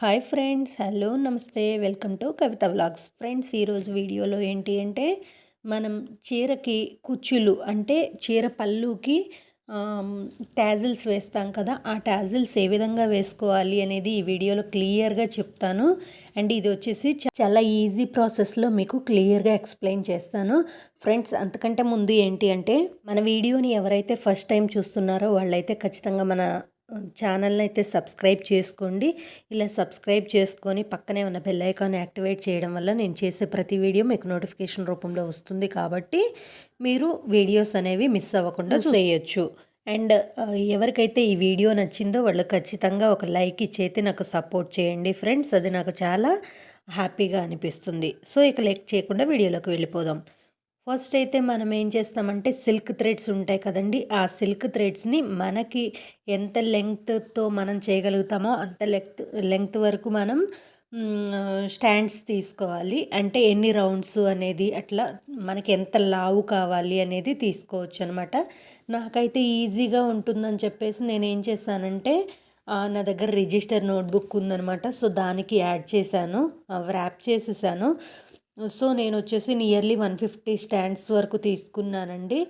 Hi friends hello నమస్తే. Welcome to Kavitha vlogs. Friends ఈరోజు వీడియోలో ఏంటి అంటే మనం చీరకి కుచ్చులు అంటే చీర పళ్ళుకి ట్యాజిల్స్ వేస్తాం కదా ఆ ట్యాజిల్స్ ఏ విధంగా వేసుకోవాలి అనేది ఈ వీడియోలో క్లియర్గా చెప్తాను. అండ్ ఇది వచ్చేసి చాలా ఈజీ ప్రాసెస్లో మీకు క్లియర్గా ఎక్స్ప్లెయిన్ చేస్తాను. ఫ్రెండ్స్ అంతకంటే ముందు ఏంటి అంటే మన వీడియోని ఎవరైతే ఫస్ట్ టైం చూస్తున్నారో వాళ్ళైతే ఖచ్చితంగా మన ఛానల్ని అయితే సబ్స్క్రైబ్ చేసుకోండి. ఇలా సబ్స్క్రైబ్ చేసుకొని పక్కనే ఉన్న బెల్ ఐకాన్ యాక్టివేట్ చేయడం వల్ల నేను చేసే ప్రతి వీడియో మీకు నోటిఫికేషన్ రూపంలో వస్తుంది కాబట్టి మీరు వీడియోస్ అనేవి మిస్ అవ్వకుండా చేయొచ్చు అండ్ ఎవరికైతే ఈ వీడియో నచ్చిందో వాళ్ళు ఖచ్చితంగా ఒక లైక్ ఇచ్చేసి నాకు సపోర్ట్ చేయండి ఫ్రెండ్స్. అది నాకు చాలా హ్యాపీగా అనిపిస్తుంది. సో ఇక లైక్ చేయకుండా వీడియోలోకి వెళ్ళిపోదాం. ఫస్ట్ అయితే మనం ఏం చేస్తామంటే సిల్క్ థ్రెడ్స్ ఉంటాయి కదండి. ఆ సిల్క్ థ్రెడ్స్ని మనకి ఎంత లెంగ్త్తో మనం చేయగలుగుతామో అంత లెంగ్త్ లెంగ్త్ వరకు మనం స్టాండ్స్ తీసుకోవాలి. అంటే ఎన్ని రౌండ్స్ అనేది అట్లా మనకి ఎంత లావు కావాలి అనేది తీసుకోవచ్చు అనమాట నాకైతే ఈజీగా ఉంటుందని చెప్పేసి నేను ఏం చేశానంటే నా దగ్గర రిజిస్టర్ నోట్బుక్ ఉందనమాట. సో దానికి యాడ్ చేశాను ర్యాప్ చేసేసాను. సో నేను వచ్చేసి నియర్లీ వన్ ఫిఫ్టీ స్టాండ్స్ వరకు తీసుకున్నానండి.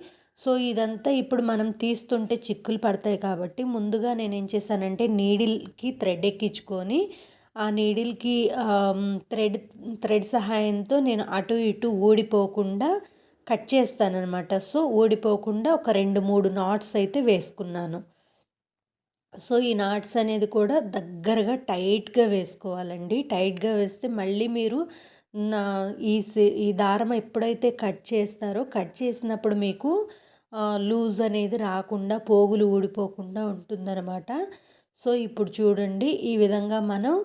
సో ఇదంతా ఇప్పుడు మనం తీస్తుంటే చిక్కులు పడతాయి కాబట్టి ముందుగా నేను ఏం చేశానంటే నీడిల్కి థ్రెడ్ ఎక్కించుకొని ఆ నీడిల్కి థ్రెడ్ థ్రెడ్ సహాయంతో నేను అటు ఇటు ఊడిపోకుండా కట్ చేస్తానన్నమాట. సో ఊడిపోకుండా ఒక రెండు మూడు నాట్స్ అయితే వేసుకున్నాను. సో ఈ నాట్స్ అనేది కూడా దగ్గరగా టైట్గా వేసుకోవాలండి. టైట్గా వేస్తే మళ్ళీ మీరు నా ఈ ఈ దారం ఎప్పుడైతే కట్ చేస్తారో కట్ చేసినప్పుడు మీకు లూజ్ అనేది రాకుండా పోగులు ఊడిపోకుండా ఉంటుందన్నమాట. సో ఇప్పుడు చూడండి ఈ విధంగా మనం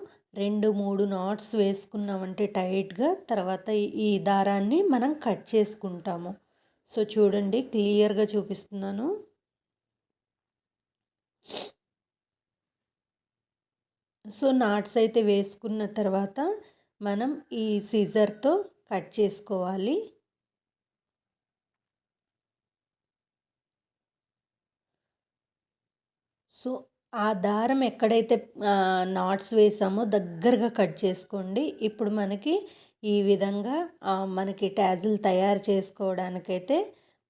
రెండు మూడు నాట్స్ వేసుకున్నామంటే టైట్గా తర్వాత ఈ దారాన్ని మనం కట్ చేసుకుంటాము. సో చూడండి క్లియర్గా చూపిస్తున్నాను. సో నాట్స్ అయితే వేసుకున్న తర్వాత మనం ఈ సీజర్తో కట్ చేసుకోవాలి. సో ఆ దారం ఎక్కడైతే నాట్స్ వేసామో దగ్గరగా కట్ చేసుకోండి. ఇప్పుడు మనకి ఈ విధంగా మనకి ట్యాజిల్ తయారు చేసుకోవడానికైతే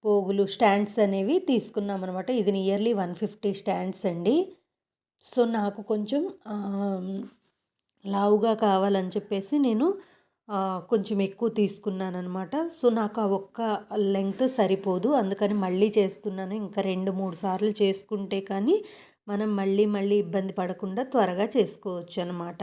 పోగులు స్టాండ్స్ అనేవి తీసుకున్నాం అనమాట ఇది నియర్లీ వన్ ఫిఫ్టీ స్టాండ్స్ అండి. సో నాకు కొంచెం లావుగా కావాలని చెప్పేసి నేను కొంచెం ఎక్కువ తీసుకున్నాను అనమాట సో నాకు ఆ ఒక్క లెంగ్త్ సరిపోదు. అందుకని మళ్ళీ చేస్తున్నాను. ఇంకా రెండు మూడు సార్లు చేసుకుంటే కానీ మనం మళ్ళీ మళ్ళీ ఇబ్బంది పడకుండా త్వరగా చేసుకోవచ్చు అనమాట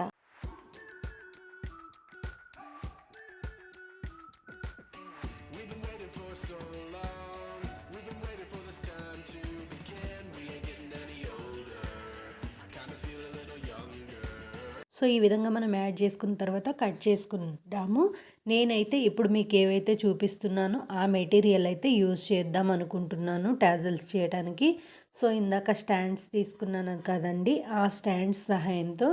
సో ఈ విధంగా మనం యాడ్ చేసుకున్న తర్వాత కట్ చేసుకుంటాము నేనైతే ఇప్పుడు మీకు ఏవైతే చూపిస్తున్నానో ఆ మెటీరియల్ అయితే యూజ్ చేద్దాం అనుకుంటున్నాను టాజల్స్ చేయడానికి సో ఇందాక స్టాండ్స్ తీసుకున్నాను కదండి ఆ స్టాండ్స్ సహాయంతో.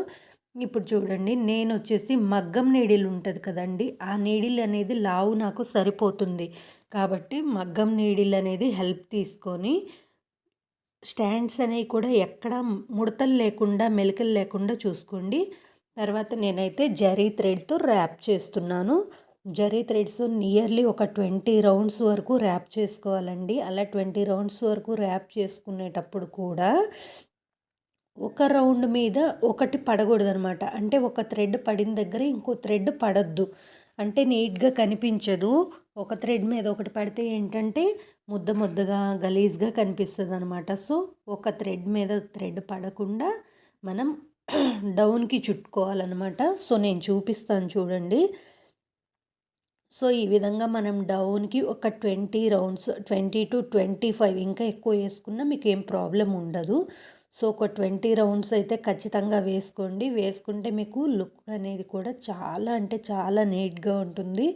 ఇప్పుడు చూడండి నేను వచ్చేసి మగ్గం నీడిల్ ఉంటుంది కదండి ఆ నీడిల్ అనేది లావు నాకు సరిపోతుంది. కాబట్టి మగ్గం నీడిల్ అనేది హెల్ప్ తీసుకొని స్టాండ్స్ అనేవి కూడా ఎక్కడ ముడతలు లేకుండా మెలికలు లేకుండా చూసుకోండి. తర్వాత నేనైతే జరీ థ్రెడ్తో ర్యాప్ చేస్తున్నాను. జరీ థ్రెడ్స్ నియర్లీ ఒక ట్వంటీ రౌండ్స్ వరకు ర్యాప్ చేసుకోవాలండి. అలా ట్వంటీ రౌండ్స్ వరకు ర్యాప్ చేసుకునేటప్పుడు కూడా ఒక రౌండ్ మీద ఒకటి పడకూడదు అనమాట అంటే ఒక థ్రెడ్ పడిన దగ్గర ఇంకో థ్రెడ్ పడద్దు. అంటే నీట్గా కనిపించదు. ఒక థ్రెడ్ మీద ఒకటి పడితే ఏంటంటే ముద్ద ముద్దగా గలీజ్గా కనిపిస్తుంది అనమాట సో ఒక థ్రెడ్ మీద థ్రెడ్ పడకుండా మనం డౌన్కి చుట్టుకోవాలన్నమాట. సో నేను చూపిస్తాను చూడండి. సో ఈ విధంగా మనం డౌన్కి ఒక twenty rounds twenty to twenty five ఇంకా ఎక్కువ వేసుకున్నా మీకు ఏం ప్రాబ్లం ఉండదు. సో ఒక ట్వంటీ రౌండ్స్ అయితే ఖచ్చితంగా వేసుకోండి. వేసుకుంటే మీకు లుక్ అనేది కూడా చాలా అంటే చాలా నీట్గా ఉంటుంది.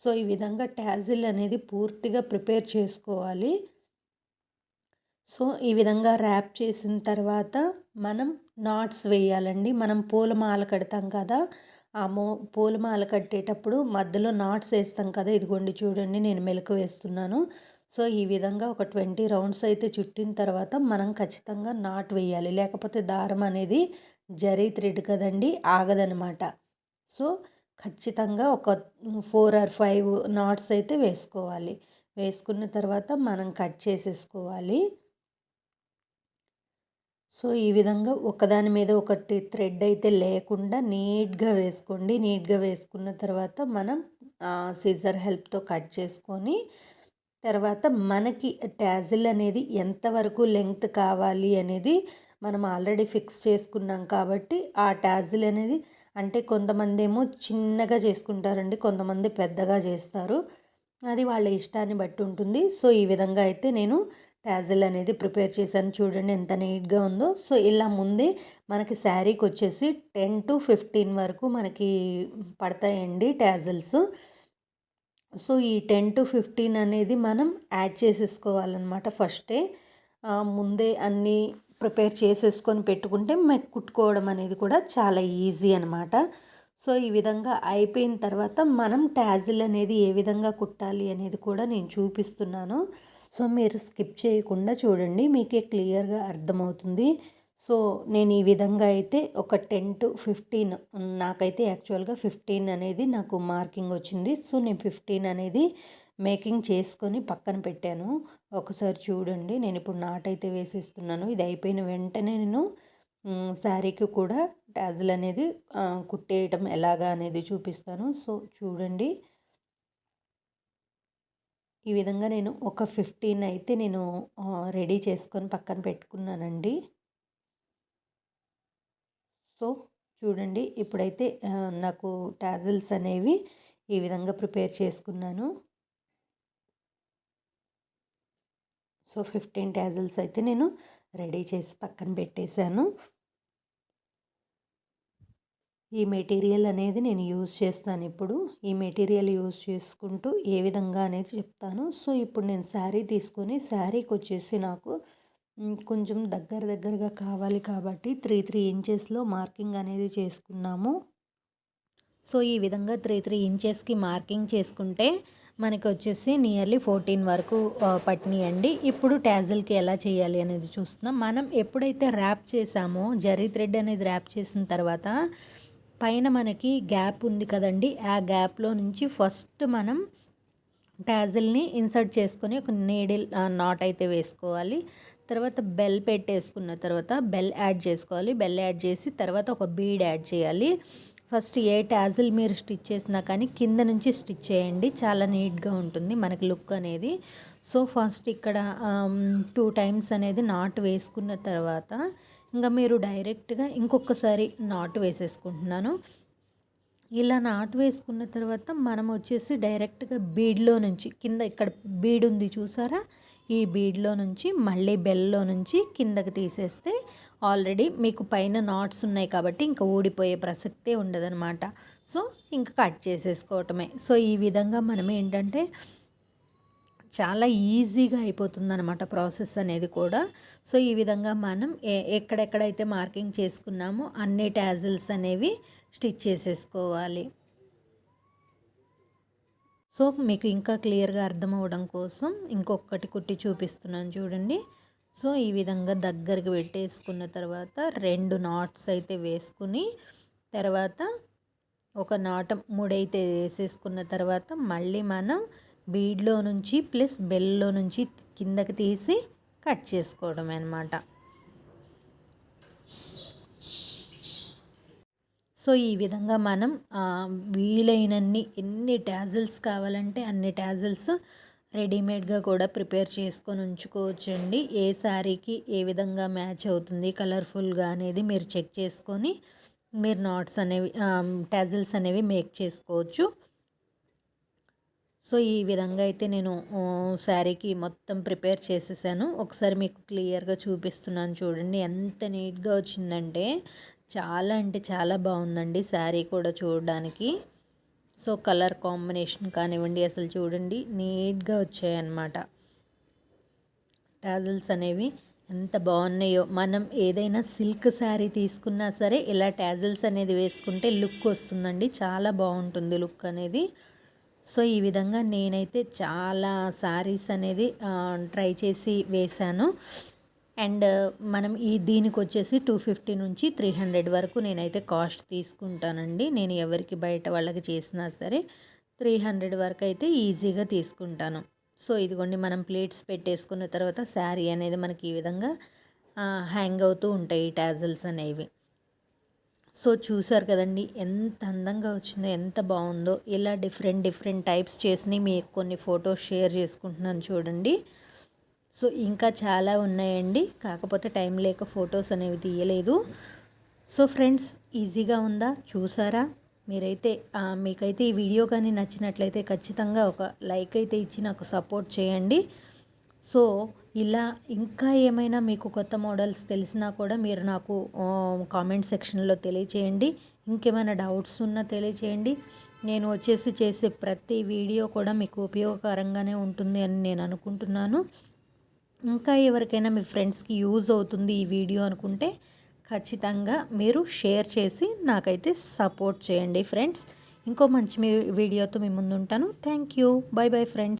సో ఈ విధంగా ట్యాజిల్ అనేది పూర్తిగా ప్రిపేర్ చేసుకోవాలి. సో ఈ విధంగా ర్యాప్ చేసిన తర్వాత మనం నాట్స్ వేయాలండి. మనం పూలమాల కడతాం కదా ఆ మో పూలమాల కట్టేటప్పుడు మధ్యలో నాట్స్ వేస్తాం కదా ఇదిగోండి చూడండి నేను మెలకు వేస్తున్నాను. సో ఈ విధంగా ఒక ట్వంటీ రౌండ్స్ అయితే చుట్టిన తర్వాత మనం ఖచ్చితంగా నాట్ వేయాలి. లేకపోతే దారం అనేది జరీ థ్రెడ్ కదండి ఆగదనమాట. సో ఖచ్చితంగా ఒక ఫోర్ ఆర్ ఫైవ్ నాట్స్ అయితే వేసుకోవాలి. వేసుకున్న తర్వాత మనం కట్ చేసేసుకోవాలి. సో ఈ విధంగా ఒకదాని మీద ఒకటి థ్రెడ్ అయితే లేకుండా నీట్గా వేసుకోండి. నీట్గా వేసుకున్న తర్వాత మనం సిజర్ హెల్ప్తో కట్ చేసుకొని తర్వాత మనకి ట్యాజిల్ అనేది ఎంతవరకు లెంగ్త్ కావాలి అనేది మనం ఆల్రెడీ ఫిక్స్ చేసుకున్నాం కాబట్టి ఆ ట్యాజిల్ అనేది అంటే కొంతమంది ఏమో చిన్నగా చేసుకుంటారండి కొంతమంది పెద్దగా చేస్తారు. అది వాళ్ళ ఇష్టాన్ని బట్టి ఉంటుంది. సో ఈ విధంగా అయితే నేను ట్యాజిల్ అనేది ప్రిపేర్ చేశాను చూడండి ఎంత నీట్గా ఉందో. సో ఇలా ముందే మనకి శారీకి వచ్చేసి టెన్ టు ఫిఫ్టీన్ వరకు మనకి పడతాయండి ట్యాజిల్స్. సో ఈ టెన్ టు ఫిఫ్టీన్ అనేది మనం యాడ్ చేసేసుకోవాలన్నమాట ఫస్టే. ముందే అన్నీ ప్రిపేర్ చేసేసుకొని పెట్టుకుంటే మీకు కుట్టుకోవడం అనేది కూడా చాలా ఈజీ అనమాట సో ఈ విధంగా అయిపోయిన తర్వాత మనం ట్యాజిల్ అనేది ఏ విధంగా కుట్టాలి అనేది కూడా నేను చూపిస్తున్నాను. సో మీరు స్కిప్ చేయకుండా చూడండి మీకే క్లియర్గా అర్థమవుతుంది. సో నేను ఈ విధంగా అయితే ఒక టెన్ టు ఫిఫ్టీన్ నాకైతే యాక్చువల్గా ఫిఫ్టీన్ అనేది నాకు మార్కింగ్ వచ్చింది. సో నేను ఫిఫ్టీన్ అనేది మేకింగ్ చేసుకొని పక్కన పెట్టాను. ఒకసారి చూడండి నేను ఇప్పుడు నాటైతే వేసేస్తున్నాను. ఇది అయిపోయిన వెంటనే నేను శారీకి కూడా ట్యాజిల్ అనేది కుట్టేయటం ఎలాగా అనేది చూపిస్తాను. సో చూడండి. ఈ విధంగా నేను ఒక ఫిఫ్టీన్ అయితే నేను రెడీ చేసుకొని పక్కన పెట్టుకున్నానండి. సో చూడండి ఇప్పుడైతే నాకు టాజిల్స్ అనేవి ఈ విధంగా ప్రిపేర్ చేసుకున్నాను. సో ఫిఫ్టీన్ టాజిల్స్ అయితే నేను రెడీ చేసి పక్కన పెట్టేశాను. ఈ మెటీరియల్ అనేది నేను యూజ్ చేస్తాను ఇప్పుడు. ఈ మెటీరియల్ యూజ్ చేసుకుంటూ ఏ విధంగా అనేది చెప్తాను. సో ఇప్పుడు నేను శారీ తీసుకొని శారీకి వచ్చేసి నాకు కొంచెం దగ్గర దగ్గరగా కావాలి కాబట్టి త్రీ త్రీ ఇంచెస్లో మార్కింగ్ అనేది చేసుకున్నాము. సో ఈ విధంగా త్రీ త్రీ ఇంచెస్కి మార్కింగ్ చేసుకుంటే మనకి వచ్చేసి నియర్లీ ఫోర్టీన్ వరకు పట్టినాయండి. ఇప్పుడు ట్యాజిల్కి ఎలా చేయాలి అనేది చూస్తున్నాం. మనం ఎప్పుడైతే ర్యాప్ చేసామో జరీ థ్రెడ్ అనేది ర్యాప్ చేసిన తర్వాత పైన మనకి గ్యాప్ ఉంది కదండి. ఆ గ్యాప్లో నుంచి ఫస్ట్ మనం ట్యాజిల్ని ఇన్సర్ట్ చేసుకొని ఒక నీడిల్ నాట్ అయితే వేసుకోవాలి. తర్వాత బెల్ పెట్టేసుకున్న తర్వాత బెల్ యాడ్ చేసుకోవాలి. బెల్ యాడ్ చేసి తర్వాత ఒక బీడ్ యాడ్ చేయాలి. ఫస్ట్ ఏ ట్యాజిల్ మీరు స్టిచ్ చేసినా కానీ కింద నుంచి స్టిచ్ చేయండి. చాలా నీట్గా ఉంటుంది మనకి లుక్ అనేది. సో ఫస్ట్ ఇక్కడ టూ టైమ్స్ అనేది నాట్ వేసుకున్న తర్వాత ఇంకా మీరు డైరెక్ట్గా ఇంకొకసారి నాటు వేసేసుకుంటున్నాను. ఇలా నాటు వేసుకున్న తర్వాత మనం వచ్చేసి డైరెక్ట్గా బీడ్లో నుంచి కింద ఇక్కడ బీడ్ ఉంది చూసారా? ఈ బీడ్లో నుంచి మళ్ళీ బెల్లో నుంచి కిందకి తీసేస్తే ఆల్రెడీ మీకు పైన నాట్స్ ఉన్నాయి కాబట్టి ఇంకా ఊడిపోయే ప్రసక్తే ఉండదనమాట సో ఇంకా కట్ చేసేసుకోవటమే. సో ఈ విధంగా మనం ఏంటంటే చాలా ఈజీగా అయిపోతుంది అనమాట ప్రాసెస్ అనేది కూడా. సో ఈ విధంగా మనం ఎక్కడెక్కడైతే మార్కింగ్ చేసుకున్నామో అన్ని ట్యాజిల్స్ అనేవి స్టిచ్ చేసేసుకోవాలి. సో మీకు ఇంకా క్లియర్గా అర్థం అవ్వడం కోసం ఇంకొకటి కుట్టి చూపిస్తున్నాను చూడండి. సో ఈ విధంగా దగ్గరికి పెట్టేసుకున్న తర్వాత రెండు నాట్స్ అయితే వేసుకుని తర్వాత ఒక నాటం మూడైతే వేసేసుకున్న తర్వాత మళ్ళీ మనం బీడ్లో నుంచి ప్లస్ బెల్లో నుంచి కిందకి తీసి కట్ చేసుకోవడం అనమాట సో ఈ విధంగా మనం వీలైనన్ని ఎన్ని ట్యాజిల్స్ కావాలంటే అన్ని ట్యాజిల్స్ రెడీమేడ్గా కూడా ప్రిపేర్ చేసుకొని ఉంచుకోవచ్చండి. ఏ శారీకి ఏ విధంగా మ్యాచ్ అవుతుంది కలర్ఫుల్గా అనేది మీరు చెక్ చేసుకొని మీరు నాట్స్ అనేవి ట్యాజిల్స్ అనేవి మేక్ చేసుకోవచ్చు. సో ఈ విధంగా అయితే నేను శారీకి మొత్తం ప్రిపేర్ చేసేసాను. ఒకసారి మీకు క్లియర్గా చూపిస్తున్నాను చూడండి. ఎంత నీట్గా వచ్చిందంటే చాలా అంటే చాలా బాగుందండి శారీ కూడా చూడడానికి. సో కలర్ కాంబినేషన్ కానివ్వండి అసలు చూడండి నీట్గా వచ్చాయన్నమాట. టాజల్స్ అనేవి ఎంత బాగున్నాయో. మనం ఏదైనా సిల్క్ శారీ తీసుకున్నా సరే ఇలా టాజల్స్ అనేది వేసుకుంటే లుక్ వస్తుందండి. చాలా బాగుంటుంది లుక్ అనేది. సో ఈ విధంగా నేనైతే చాలా శారీస్ అనేది ట్రై చేసి వేశాను. అండ్ మనం ఈ దీనికి వచ్చేసి టూ ఫిఫ్టీ నుంచి త్రీ హండ్రెడ్ వరకు నేనైతే కాస్ట్ తీసుకుంటానండి. నేను ఎవరికి బయట వాళ్ళకి చేసినా సరే త్రీ హండ్రెడ్ వరకు అయితే ఈజీగా తీసుకుంటాను. సో ఇదిగోండి మనం ప్లేట్స్ పెట్టేసుకున్న తర్వాత శారీ అనేది మనకి ఈ విధంగా హ్యాంగ్ అవుతూ ఉంటాయి ఈ టాజల్స్ అనేవి. సో చూసారు కదండి ఎంత అందంగా వచ్చిందో ఎంత బాగుందో ఇలా డిఫరెంట్ డిఫరెంట్ టైప్స్ చేసినవి మీకు కొన్ని ఫొటోస్ షేర్ చేసుకుంటున్నాను చూడండి. సో ఇంకా చాలా ఉన్నాయండి కాకపోతే టైం లేక ఫొటోస్ అనేవి తీయలేదు. సో ఫ్రెండ్స్ ఈజీగా ఉందా? చూసారా? మీరైతే మీకైతే ఈ వీడియో కానీ నచ్చినట్లయితే ఖచ్చితంగా ఒక లైక్ అయితే ఇచ్చి నాకు సపోర్ట్ చేయండి. సో ఇలా ఇంకా ఏమైనా మీకు కొత్త మోడల్స్ తెలిసినా కూడా మీరు నాకు కామెంట్ సెక్షన్లో తెలియచేయండి. ఇంకేమైనా డౌట్స్ ఉన్నా తెలియచేయండి. నేను వచ్చేసి చేసే ప్రతి వీడియో కూడా మీకు ఉపయోగకరంగానే ఉంటుంది అని నేను అనుకుంటున్నాను. ఇంకా ఎవరికైనా మీ ఫ్రెండ్స్కి యూజ్ అవుతుంది ఈ వీడియో అనుకుంటే ఖచ్చితంగా మీరు షేర్ చేసి నాకైతే సపోర్ట్ చేయండి ఫ్రెండ్స్ ఇంకో మంచి వీడియోతో మీ ముందు ఉంటాను thank you bye bye friends